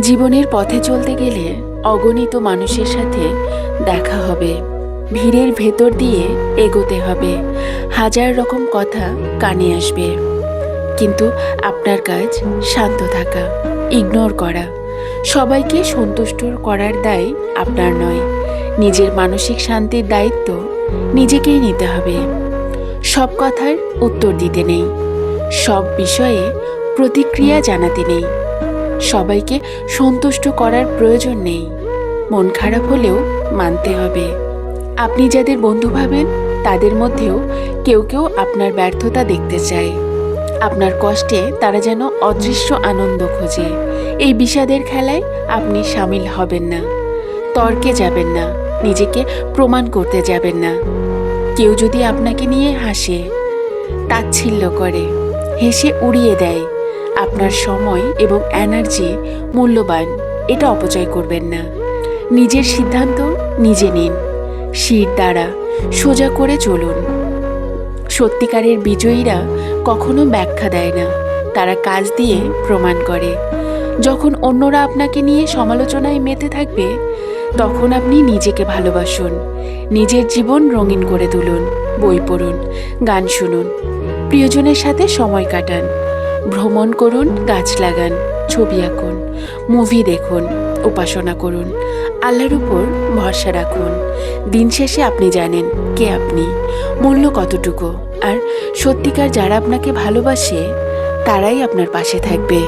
জীবনের পথে চলতে গেলে অগণিত মানুষের সাথে দেখা হবে। ভিড়ের ভেতর দিয়ে এগোতে হবে। হাজার রকম কথা কানে আসবে। কিন্তু আপনার কাজ শান্ত থাকা, ইগনোর করা। সবাইকে সন্তুষ্ট করার দায় আপনার নয়। নিজের মানসিক শান্তির দায়িত্ব নিজেকেই নিতে হবে। সব কথার উত্তর দিতে নেই। সব বিষয়ে প্রতিক্রিয়া জানাতে নেই। সবাইকে সন্তুষ্ট করার প্রয়োজন নেই। মন খারাপ হলেও মানতে হবে। আপনি যাদের বন্ধু ভাবেন, তাদের মধ্যেও কেউ কেউ আপনার ব্যর্থতা দেখতে চায়। আপনার কষ্টে তারা যেন অদৃশ্য আনন্দ খোঁজে। এই বিষাদের খেলায় আপনি সামিল হবেন না। তর্কে যাবেন না। নিজেকে প্রমাণ করতে যাবেন না। কেউ যদি আপনাকে নিয়ে হাসে, তাচ্ছিল্য করে, হেসে উড়িয়ে দেয় আপনার সময় এবং এনার্জি মূল্যবান, এটা অপচয় করবেন না। নিজের সিদ্ধান্ত নিজে নিন। শির দ্বারা সোজা করে চলুন। সত্যিকারের বিজয়ীরা কখনো ব্যাখ্যা দেয় না। তারা কাজ দিয়ে প্রমাণ করে। যখন অন্যরা আপনাকে নিয়ে সমালোচনায় মেতে থাকবে, তখন আপনি নিজেকে ভালোবাসুন। নিজের জীবন রঙিন করে তুলুন, বই পড়ুন, গান শুনুন, প্রিয়জনের সাথে সময় কাটান। ভ্রমণ করুন, গাছ লাগান, ছবি আঁকুন মুভি দেখুন, উপাসনা করুন, আল্লাহর উপর ভরসা রাখুন। দিন শেষে আপনি জানেন কে আপনি, মূল্য কতটুকু, আর সত্যিকার যারা আপনাকে ভালোবাসে, তারাই আপনার পাশে থাকবে।